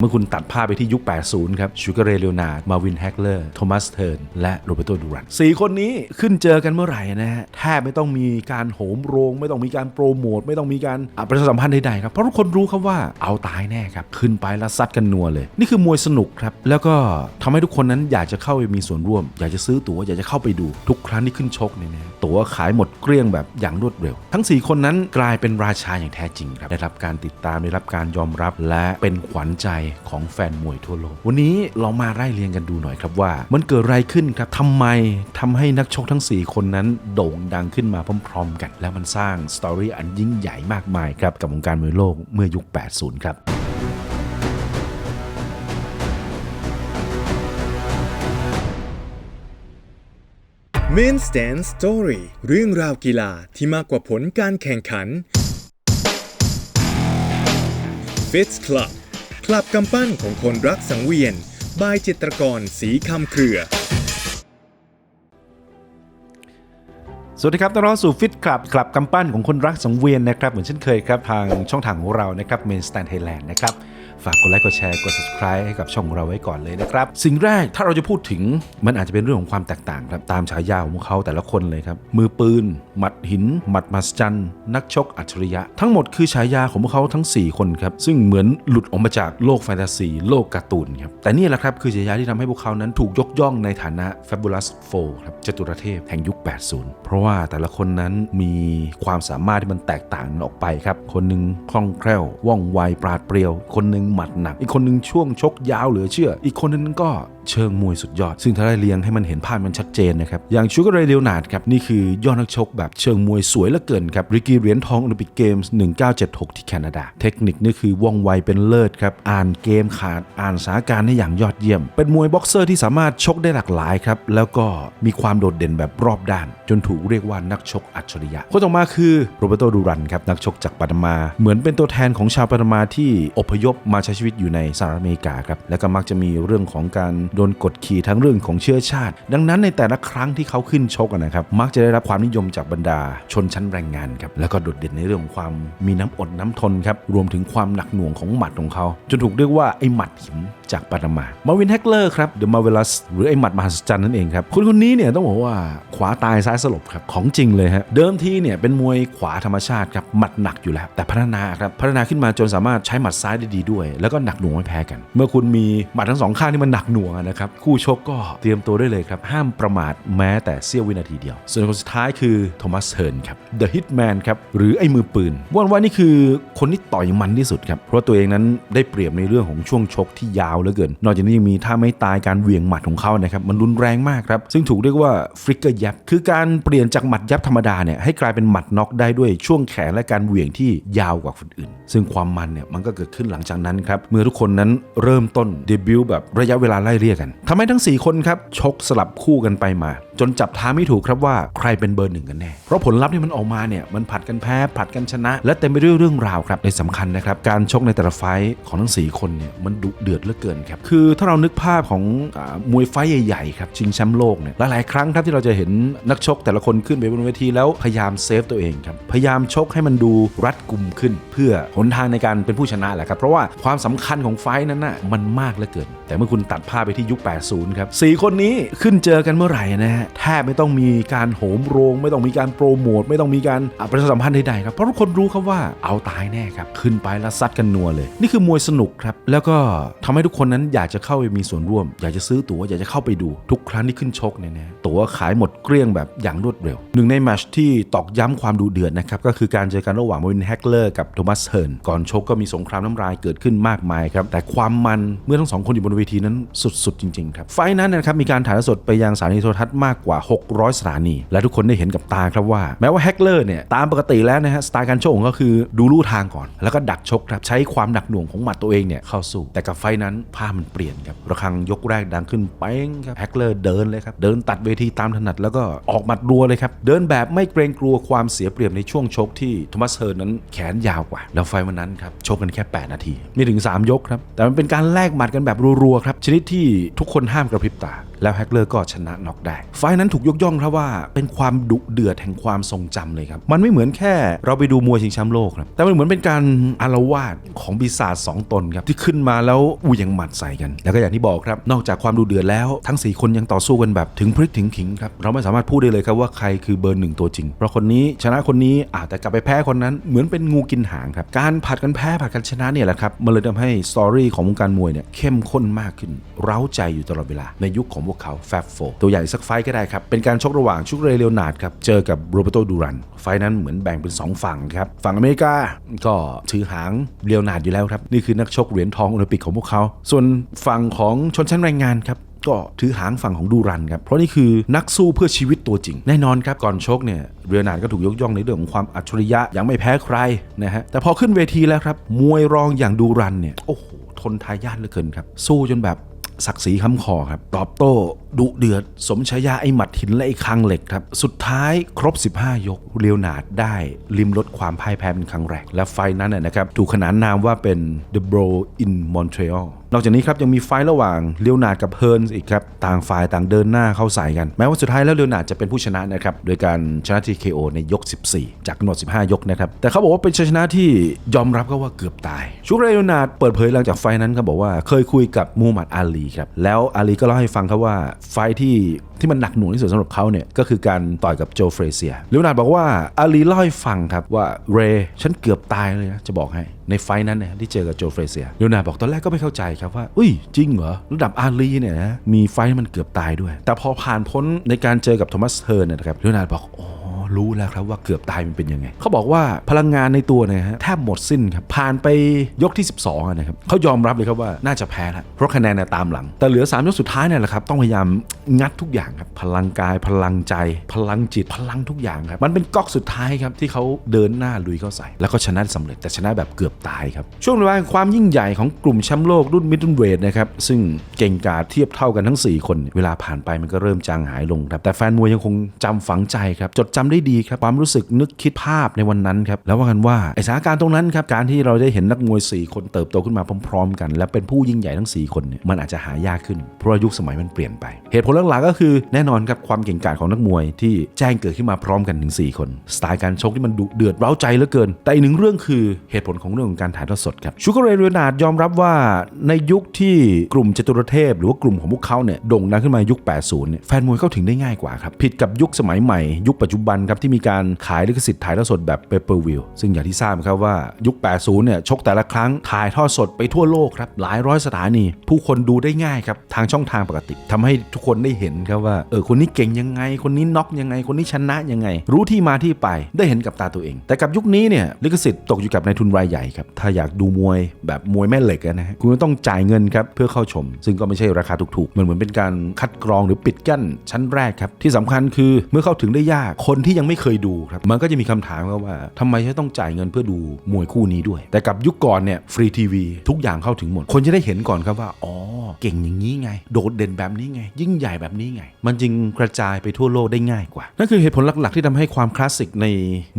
เมื่อคุณตัดภาพไปที่ยุค 80 ครับ ชูการ์เรเลโอนาร์ด มาวินแฮกเลอร์ โทมัสเทิร์น และโรเบโตดูรันสี่คนนี้ขึ้นเจอกันเมื่อไหร่นะฮะ แทบไม่ต้องมีการโหมโรง ไม่ต้องมีการโปรโมท ไม่ต้องมีการอะประชาสัมพันธ์ใดๆครับ เพราะทุกคนรู้ครับว่าเอาตายแน่ครับ ขึ้นไปแล้วซัดกันนัวเลย นี่คือมวยสนุกครับ แล้วก็ทำให้ทุกคนนั้นอยากจะเข้าไปมีส่วนร่วม อยากจะซื้อตั๋ว อยากจะเข้าไปดู ทุกครั้งที่ขึ้นชกเนี่ยนะตั๋วขายหมดเกลี้ยงแบบอย่างรวดเร็ว ทั้ง 4 คนนั้นกลายเป็นราชาอย่างแท้จริงครับ ได้รับการติดตาม ได้รับการยอมรับ และเป็นขวัญใจของแฟนมวยทั่วโลก วันนี้เรามาไล่เรียงกันดูหน่อยครับว่า มันเกิดอะไรขึ้นครับทำไมทำให้นักชกทั้ง 4 คนนั้นโด่งดังขึ้นมาพร้อมๆกัน แล้วมันสร้างสตอรี่อันยิ่งใหญ่มากมายครับกับวงการมวยโลกเมื่อยุค 80 ครับ Main Stand Story เรื่องราวกีฬาที่มากกว่าผลการแข่งขัน Fits Club คลับกำปั้นของคนรักสังเวียน บายจิตรกรสีคำเครือ สวัสดีครับต้อนรับสู่ฟิตคลับคลับกำปั้นของคนรักสังเวียนนะครับ เหมือนเช่นเคยครับ ทางช่องทางของเรานะครับเมนสแตนไทยแลนด์นะครับ ฝากกดไลค์กดแชร์กด subscribe ให้กับช่องของเราไว้ก่อนเลยนะครับ สิ่งแรกถ้าเราจะพูดถึงมันอาจจะเป็นเรื่องของความแตกต่างครับตามฉายาของพวกเขาแต่ละคนเลยครับ มือปืน หมัดหิน หมัดมัสจันนักชกอัจฉริยะ ทั้งหมดคือฉายาของพวกเขาทั้ง 4 คนครับ ซึ่งเหมือนหลุดออกมาจากโลกแฟนตาซีโลกการ์ตูนครับแต่นี่แหละครับคือฉายาที่ทำให้พวกเขานั้นถูกยกย่องในฐานะ Fabulous Four ครับจตุรเทพแห่งยุค 80 เพราะว่าแต่ละคนนั้นมีความสามารถที่มันแตกต่างกันออกไปครับคนหนึ่งคล่องแคล่วว่องไวปราดเปรียว คนหนึ่งหมัดหนัก อีกคนหนึ่งช่วงชกยาวเหลือเชื่อ อีกคนหนึงก็เชิงมวยสุดยอด ซึ่งถ้าได้เรียงให้มันเห็นภาพมันชัดเจนนะครับ อย่างชูการ์เรเดลนาดครับ นี่คือยอดนักชกแบบเชิงมวยสวยเหลือเกินครับ ริกกี้เหรียญทองโอลิมปิกเกมส์1976 ที่แคนาดา เทคนิคนี่คือว่องไวเป็นเลิศครับ อ่านเกมขาด อ่านสถานการณ์ได้อย่างยอดเยี่ยม เป็นมวยบ็อกเซอร์ที่สามารถชกได้หลากหลายครับ แล้วก็มีความโดดเด่นแบบรอบด้าน จนถูกเรียกว่านักชกอัจฉริยะ คนต่อมาคือโรเบโตดูรันครับ นักชกจากปานามา เหมือนเป็นตัวแทนของชาวปานามาที่อพยพมาใช้ชีวิตอยู่ในสหรัฐอเมริกาครับและก็มักจะมีเรื่องของการโดนกดขี่ทั้งเรื่องของเชื้อชาติ ดังนั้นในแต่ละครั้งที่เขาขึ้นชกนะครับมักจะได้รับความนิยมจากบรรดาชนชั้นแรงงานครับแล้วก็โดดเด่นในเรื่องของความมีน้ำอดน้ำทนครับรวมถึงความหนักหน่วงของหมัดของเขา จนถูกเรียกว่าไอ้หมัดหินจากปานามา มาวินแฮกเลอร์ครับเดอะมาเวลัสหรือไอ้หมัดมหัศจรรย์นั่นเองครับคนคนนี้เนี่ยต้องบอกว่าขวาตายซ้ายสลบครับของจริงเลยฮะเดิมทีเนี่ยเป็นมวยขวาธรรมชาติครับหมัดหนักอยู่แล้ว แต่พัฒนาครับพัฒนาขึ้นมาจนสามารถใช้หมัดซ้ายได้ดีด้วยแล้วก็หนักหน่วงไม่แพ้กัน เมื่อคุณมีหมัดทั้งสองข้างที่มันหนักหน่วงนะครับคู่ชกก็เตรียมตัวได้เลยครับ ห้ามประมาทแม้แต่เสี้ยววินาทีเดียว ส่วนคนสุดท้ายคือโทมัสเฮิร์นครับ The Hitman ครับหรือไอ้มือปืนวันว่านี่คือคนที่ต่อยมันที่สุดครับเพราะตัวเองนั้นได้เปรียบในเรื่องของช่วงชกที่ยาวเหลือเกิน นอกจากนี้ยังมีท่าไม่ตายการเหวี่ยงหมัดของเขานะครับมันรุนแรงมากครับซึ่งถูกเรียกว่าฟลิกเกอร์ยับคือการเปลี่ยนจากหมัดยับธรรมดาเนี่ยให้กลายเป็นหมัดน็อกได้ด้วยช่วงแขนและการเหวี่ยงที่ยาวกว่าคนอื่น ซึ่งความมันเนี่ยมันก็เกิดขึ้นหลังจากนั้นครับเมื่อทุกคนนั้นเริ่มต้นเดบิวต์แบบระยะเวลาไล่เรียกกันทำให้ทั้ง 4 คนครับชกสลับคู่กันไปมา จนจับทางไม่ถูกครับว่าใครเป็นเบอร์หนึ่งกันแน่เพราะผลลัพธ์ที่มันออกมาเนี่ยมันผัดกันแพ้ผัดกันชนะ และเต็มไปด้วยเรื่องราวครับในสำคัญนะครับการชกในแต่ละไฟของทั้ง 4 คนเนี่ยมันดุเดือดเหลือเกินครับคือถ้าเรานึกภาพของอมวยไฟใหญ่ๆครับชิงแชมป์โลกเนี่ยหลายๆครั้งครับที่เราจะเห็นนักชกแต่ละคนขึ้นไปบนเวทีแล้วพยายามเซฟตัวเองครับพยายามชกให้มันดูรัดกุมขึ้น เพื่อหนทางในการเป็นผู้ชนะแหละครับเพราะว่าความสำคัญของไฟนั้นน่ะมันมากเหลือเกิน แต่เมื่อคุณตัดภาพไปที่ยุค 80 ครับสี่คนนี้ขึ้นเจอกันเมื่อไหร่นะฮะแทบไม่ต้องมีการโหมโรง ไม่ต้องมีการโปรโมท ไม่ต้องมีการอะประชาสัมพันธ์ใดๆครับเพราะทุกคนรู้ครับว่าเอาตายแน่ครับขึ้นไปแล้วซัดกันนัวเลย นี่คือมวยสนุกครับแล้วก็ทำให้ทุกคนนั้นอยากจะเข้าไปมีส่วนร่วม อยากจะซื้อตั๋วอยากจะเข้าไปดูทุกครั้งที่ขึ้นชกเนี่ยนะตั๋วขายหมดเกลี้ยงแบบอย่างรวดเร็วหนึ่งในแมชที่ตอกย้ำความดุเดือดนะครับก็คือการเจอกันระหว่างมวินแฮกเลอร์กับโทมัสเฮิร์นก่อนชกก็มีสงครามน้ำลายเกิดขึ้นมากมายครับ แต่ความมันเมื่อทั้งสองคนอยู่บนเวทีนั้นสุดๆ จริงๆครับ ไฟนั้นนะครับมีการถ่ายทอดสดไปยังสถานีโทรทัศน์มากกว่า 600 สถานี และทุกคนได้เห็นกับตาครับว่า แม้ว่าแฮกเลอร์เนี่ยตามปกติแล้วนะฮะสไตล์การโชกของเขาคือดูลู่ทางก่อน แล้วก็ดักชกครับใช้ความหนักหน่วงของหมัดตัวเองเนี่ยเข้าสู้ แต่กับไฟนั้นภาพมันเปลี่ยนครับระฆังยกแรกดังขึ้นเป้งครับแฮกเลอร์เดินเลยครับเดินตัดเวทีตามถนัดแล้วก็ออกหมัดรัวเลยครับเดินแบบไม่เกรงกลัวความเสียเปรียบในช่วงชกที่โทมัสเฮิร์นนั้นแขนยาวกว่า แล้วไฟวันนั้นครับชกกันแค่ 8 นาทีม่ถึง 3 ยกครับ แต่มันเป็นการแลกหมัดกันแบบรัวๆครับ ชนิดที่ทุกคนห้ามกระพริบตาแล้วแฮกเลอร์ก็ชนะน็อกได้ ไฟล์นั้นถูกยกย่องครับว่าเป็นความดุเดือดแห่งความทรงจำเลยครับ มันไม่เหมือนแค่เราไปดูมวยชิงแชมป์โลกครับแต่มันเหมือนเป็นการอารวาสของปีศาจสองตนครับ ที่ขึ้นมาแล้วอูยังหมัดใส่กัน แล้วก็อย่างที่บอกครับ นอกจากความดุเดือดแล้วทั้ง 4 คนยังต่อสู้กันแบบถึงพริกถึงขิงครับเราไม่สามารถพูดได้เลยครับว่าใครคือเบอร์หนึ่งตัวจริงเพราะคนนี้ชนะคนนี้อาจแต่กลับไปแพ้คนนั้นเหมือนเป็นงูกินหางครับการผัดกันแพ้ผัดกันชนะเนี่ยแหละครับมันเลยทำให้สตอรี่ของวงการมวยเนี่ยเข้มข้นมากขึ้น เร้าใจอยู่ตลอดเวลาในยุคของพวกเขาแฟบโฟตัวอย่างอีกสักไฟก็ได้ครับ เป็นการชกระหว่างชุกเรย์เลโอนาร์ดครับ เจอกับโรเบโตดูรัน ไฟนั้นเหมือนแบ่งเป็น 2 ฝั่งครับ ฝั่งอเมริกาก็ถือหางเลโอนาร์ดอยู่แล้วครับ นี่คือนักชกเหรียญทองโอลิมปิกของพวกเขา ส่วนฝั่งของชนชั้นแรงงานครับก็ถือหางฝั่งของดูรันครับ เพราะนี่คือนักสู้เพื่อชีวิตตัวจริง แน่นอนครับ ก่อนชกเนี่ยเรียนาดก็ถูกยกย่องในเรื่องของความอัจฉริยะยังไม่แพ้ใครนะฮะ แต่พอขึ้นเวทีแล้วครับ มวยรองอย่างดูรันเนี่ย โอ้โห ทนทายาทเหลือเกินครับ สู้จนแบบ ศักดิ์ศรีค้ำคอครับ ตอบโต้ดุเดือด สมชายาไอหมัดหินและไอคังเหล็กครับ สุดท้ายครบ 15 ยกเรียวนาดได้ลิมลดความพ่ายแพ้เป็นครั้งแรก และไฟนั้นนะนะครับถูกขนานนามว่าเป็น The Bro in Montreal นอกจากนี้ครับยังมีไฟระหว่างเลียวนาร์ดกับเฮิร์นส์อีกครับต่างฝ่ายต่างเดินหน้าเข้าใส่กัน แม้ว่าสุดท้ายแล้วเลียวนาร์ดจะเป็นผู้ชนะนะครับโดยการชนะ TKO ในยก 14 จากกำหนด 15 ยกนะครับแต่เขาบอกว่าเป็นชัยชนะที่ยอมรับก็ว่าเกือบตาย ชูเรย์เลยวนาร์ดเปิดเผยหลังจากไฟนั้นเขาบอกว่าเคยคุยกับมูฮัมหมัดอาลีครับแล้วอาลีก็เล่าให้ฟังครับว่าไฟที่ ที่มันหนักหน่วงที่สุดสำหรับเขาเนี่ยก็คือการต่อยกับโจเฟรเซียเลวนาดบอกว่าอาลีเล่าให้ฟังครับว่าเรฉันเกือบตายเลยนะจะบอกให้ในไฟนั้นเนี่ยที่เจอกับโจเฟรเซียเลวนาดบอกตอนแรกก็ไม่เข้าใจครับว่าอุ้ยจริงเหรอระดับอาลีเนี่ยนะมีไฟที่มันเกือบตายด้วย แต่พอผ่านพ้นในการเจอกับโทมัสเฮิร์นนยนะครับเลวนาดบอกอ๋อ รู้แล้วครับว่าเกือบตายมันเป็นยังไง เขาบอกว่าพลังงานในตัวเนี่ยฮะแทบหมดสิ้นครับ ผ่านไปยกที่ 12อะนะครับเขายอมรับเลยครับว่าน่าจะแพ้แล้วเพราะคะแนนเนี่ยตามหลัง แต่เหลือ 3 ยกสุดท้ายเนี่ยแหละครับ ต้องพยายามงัดทุกอย่างครับ พลังกาย พลังใจ พลังจิต พลังทุกอย่างครับ มันเป็นก๊อกสุดท้ายครับที่เขาเดินหน้าลุยเข้าใส่ แล้วก็ชนะสำเร็จ แต่ชนะแบบเกือบตายครับ ช่วงเวลางความยิ่งใหญ่ของกลุ่มแชมป์โลกรุ่นมิดเดิลเวทนะครับ ซึ่งเก่งกาจเทียบเท่ากันทั้ง 4 คนเนี่ยเวลาผ่านไปมันก็เริ่มจางหายลงครับ แต่แฟนมวยยังคงจำฝังใจครับ จดจำได้ดีครับความรู้สึกนึกคิดภาพในวันนั้นครับแล้วว่ากันว่าไอสถานการณ์ตรงนั้นครับการที่เราได้เห็นนักมวย 4 คนเติบโตขึ้นมาพร้อม ๆ กัน และเป็นผู้ยิ่งใหญ่ทั้ง 4 คนเนี่ยมันอาจจะหายากขึ้น เพราะายุคสมัยมันเปลี่ยนไป เหตุผลหลักๆก็คือแน่นอนครับความเก่งกาจของนักมวยที่แจ้งเกิดขึ้นมาพร้อมกันถึง 4 คน สไตล์การชกที่มันดุเดือดเร้าใจเหลือเกิน แต่อีกหนึ่งเรื่องคือเหตุผลของเรื่องของการถ่ายทอดสดครับชูการ์เรย์เรนาดยอมรับว่าในยุคที่กลุ่มจตุรเทพ หรือว่ากลุ่มของพวกเขาเนี่ยโด่งดังขึ้นมายุค 80เนี่ยแฟนมวยเข้าถึงได้ง่ายกว่าครับผิดกับยุคสมัยใหม่ ยุคปัจจุบันครับที่มีการขายลิขสิทธิ์ถ่ายทอดสดแบบ pay per view ซึ่งอย่างที่ทราบครับว่ายุค 80 เนี่ยชกแต่ละครั้งถ่ายทอดสดไปทั่วโลกครับหลายร้อยสถานี ผู้คนดูได้ง่ายครับทางช่องทางปกติทำให้ทุกคนได้เห็นครับว่าเออคนนี้เก่งยังไง คนนี้น็อกยังไง คนนี้ชนะยังไง รู้ที่มาที่ไปได้เห็นกับตาตัวเอง แต่กับยุคนี้เนี่ยลิขสิทธิ์ตกอยู่กับนายทุนรายใหญ่ครับถ้าอยากดูมวยแบบมวยแม่เหล็กนะฮะคุณต้องจ่ายเงินครับเพื่อเข้าชม ซึ่งก็ไม่ใช่ราคาถูกๆมันเหมือนเป็นการคัดกรองหรือปิดกั้นชั้นแรกครับที่สำคัญคือเมื่อเข้าถึงได้ยากคนที่ยังไม่เคยดูครับ มันก็จะมีคำถามครับว่าทำไมฉันต้องจ่ายเงินเพื่อดูมวยคู่นี้ด้วย แต่กับยุคก่อนเนี่ยฟรีทีวีทุกอย่างเข้าถึงหมด คนจะได้เห็นก่อนครับว่า อ๋อ เก่งอย่างนี้ไง โดดเด่นแบบนี้ไง ยิ่งใหญ่แบบนี้ไง มันจึงกระจายไปทั่วโลกได้ง่ายกว่า นั่นคือเหตุผลหลักๆ ที่ทำให้ความคลาสสิกใน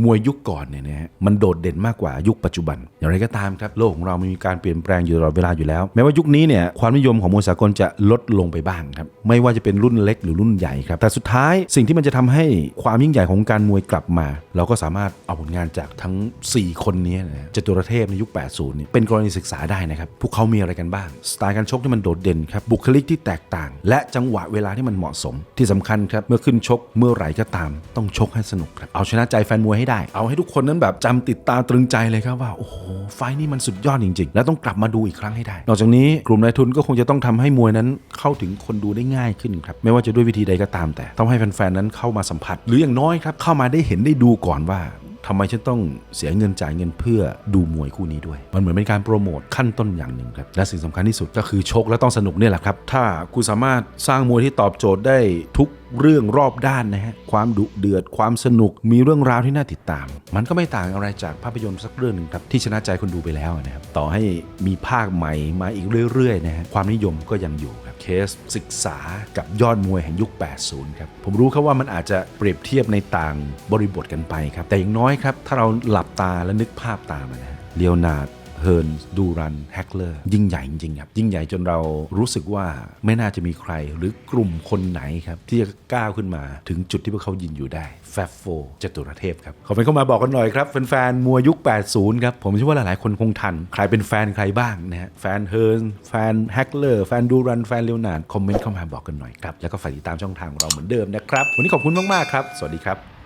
มวยยุคก่อนเนี่ยนะฮะมันโดดเด่นมากกว่ายุคปัจจุบัน อย่างไรก็ตามครับโลกของเรามีการเปลี่ยนแปลงอยู่ตลอดเวลาอยู่แล้ว แม้ว่ายุคนี้เนี่ยความนิยมของมวยสากลจะลดลงไปบ้างครับไม่ว่าจะเป็นรุ่นเล็กหรือรุ่นใหญ่ครับแต่สุดท้ายสิ่งที่มันจะทำให้ความยิ่งใหญ่ของการมวยกลับมา เราก็สามารถเอาผลงานจากทั้ง 4 คนนี้นะฮะจตุรเทพในยุค 80เนี่ยเป็นกรณีศึกษาได้นะครับ พวกเขามีอะไรกันบ้าง สไตล์การชกที่มันโดดเด่นครับ บุคลิกที่แตกต่าง และจังหวะเวลาที่มันเหมาะสม ที่สำคัญครับ เมื่อขึ้นชกเมื่อไหร่ก็ตาม ต้องชกให้สนุกครับ เอาชนะใจแฟนมวยให้ได้ เอาให้ทุกคนนั้นแบบจำติดตาตรึงใจเลยครับว่า โอ้โห ไฟนี้มันสุดยอดจริง ๆ และต้องกลับมาดูอีกครั้งให้ได้ นอกจากนี้กลุ่มนายทุนก็คงจะต้องทำให้มวยนั้นเข้าถึงคนดูได้ง่ายขึ้นครับ ไม่ว่าจะด้วยวิธีใดก็ตามแต่ ต้องให้แฟนๆนั้นเข้ามาสัมผัส หรืออย่างน้อยครับเข้ามาได้เห็นได้ดูก่อนว่าทำไมฉันต้องเสียเงินจ่ายเงินเพื่อดูมวยคู่นี้ด้วย มันเหมือนเป็นการโปรโมทขั้นต้นอย่างหนึ่งครับ และสิ่งสำคัญที่สุดก็คือชกและต้องสนุกเนี่ยแหละครับ ถ้าคุณสามารถสร้างมวยที่ตอบโจทย์ได้ทุก เรื่องรอบด้านนะฮะความดุเดือด ความสนุกมีเรื่องราวที่น่าติดตาม มันก็ไม่ต่างอะไรจากภาพยนตร์สักเรื่องหนึ่งครับที่ชนะใจคนดูไปแล้วนะครับต่อให้มีภาคใหม่มาอีกเรื่อยๆนะฮะความนิยมก็ยังอยู่ครับเคสศึกษากับยอดมวยแห่งยุค 80 ครับผมรู้ครับว่ามันอาจจะเปรียบเทียบในต่างบริบทกันไปครับแต่อย่างน้อยครับถ้าเราหลับตาและนึกภาพตามนะฮะเลียวนาด เฮิร์นดูรันแฮกเลอร์ยิ่งใหญ่จริงๆครับยิ่งใหญ่จนเรารู้สึกว่าไม่น่าจะมีใครหรือกลุ่มคนไหนครับที่จะก้าวขึ้นมาถึงจุดที่พวกเขายืนอยู่ได้แฟฟโฟจตุรเทพครับคอมเมนเข้ามาบอกกันหน่อยครับแฟนๆมัวยุค 80 ครับ ผมเชื่อว่าหลายๆคนคงทัน ใครเป็นแฟนใครบ้างนะฮะแฟนเฮิร์นแฟนแฮกเลอร์แฟนดูรันแฟนเลวนาดคอมเมนต์เข้ามาบอกกันหน่อยครับแล้วก็ฝากติดตามช่องทางของเราเหมือนเดิมนะครับวันนี้ขอบคุณมากๆครับสวัสดีครับ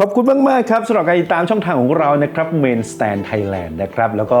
ขอบคุณมาก ๆ ครับสำหรับการติดตามช่องทางของเรานะครับ Main Stand Thailand นะครับ แล้วก็